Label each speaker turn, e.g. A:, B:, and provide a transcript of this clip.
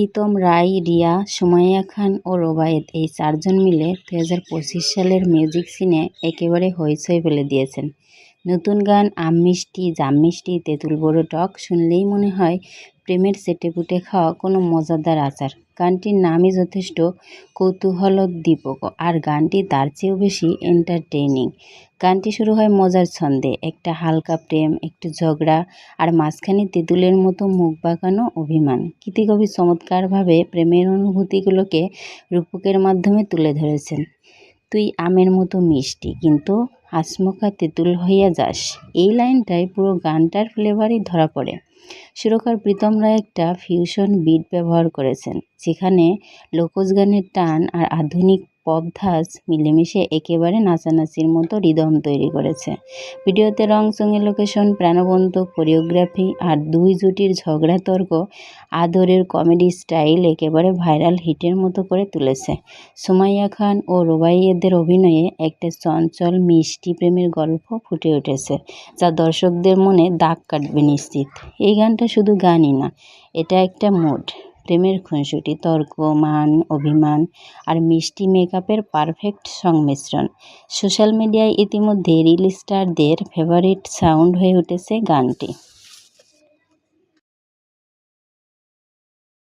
A: প্রীতম রায়, রিয়া সুমাইয়া খান ও রোবায়েত এই চারজন মিলে দু হাজার পঁচিশ সালের মিউজিক সিনে একেবারে হইচই ফেলে দিয়েছেন। নতুন গান আম মিষ্টি, জাম মিষ্টি তেঁতুল বড়ো টক শুনলেই মনে হয় প্রেমের চেটেপুটে খাওয়া কোনো মজাদার আচার। গানটির নামই যথেষ্ট কৌতূহল কৌতূহলোদ্দীপক আর গানটি তার চেয়েও বেশি এন্টারটেইনিং গানটি শুরু হয় মজার ছন্দে। একটা হালকা প্রেম, একটু ঝগড়া আর মাঝখানে তেঁতুলের মতো মুখ বাঁকানো অভিমান। গীতিকবি চমৎকারভাবে প্রেমের অনুভূতিগুলোকে রূপকের মাধ্যমে তুলে ধরেছেন। তুই আমের মতো মিষ্টি, কিন্তু হাসমুখা তেঁতুল হইয়া যাস। এই লাইনটাই পুরো গানটার ফ্লেভারই ধরা পড়ে। সুরকার প্রীতম রায় একটা ফিউশন বিট ব্যবহার করেছেন, যেখানে লোকজ গানের টান আর আধুনিক পপ ধাঁচ মিলেমিশে একেবারে নাচানাচির মতো রিদম তৈরি করেছে। ভিডিওতে রং চঙে লোকেশন, প্রাণবন্ত, কোরিওগ্রাফি আর দুই জুটির ঝগড়া তর্ক আদরের কমেডি স্টাইল একেবারে ভাইরাল হিটের মতো করে তুলেছে। সুমাইয়া খান ও রোবাইয়েদের অভিনয়ে একটা চঞ্চল, মিষ্টি প্রেমের গল্প ফুটে উঠেছে, যা দর্শকদের মনে দাগ কাটবে নিশ্চিত। এই গানটা শুধু গানই না, এটা একটা মুড প্রেমের খুনসুটি, তর্ক, মান, অভিমান আর মিষ্টি মেকআপের পারফেক্ট সংমিশ্রণ। সোশ্যাল মিডিয়ায় ইতিমধ্যে রিল স্টারদের ফেভারিট সাউন্ড হয়ে উঠেছে গানটি।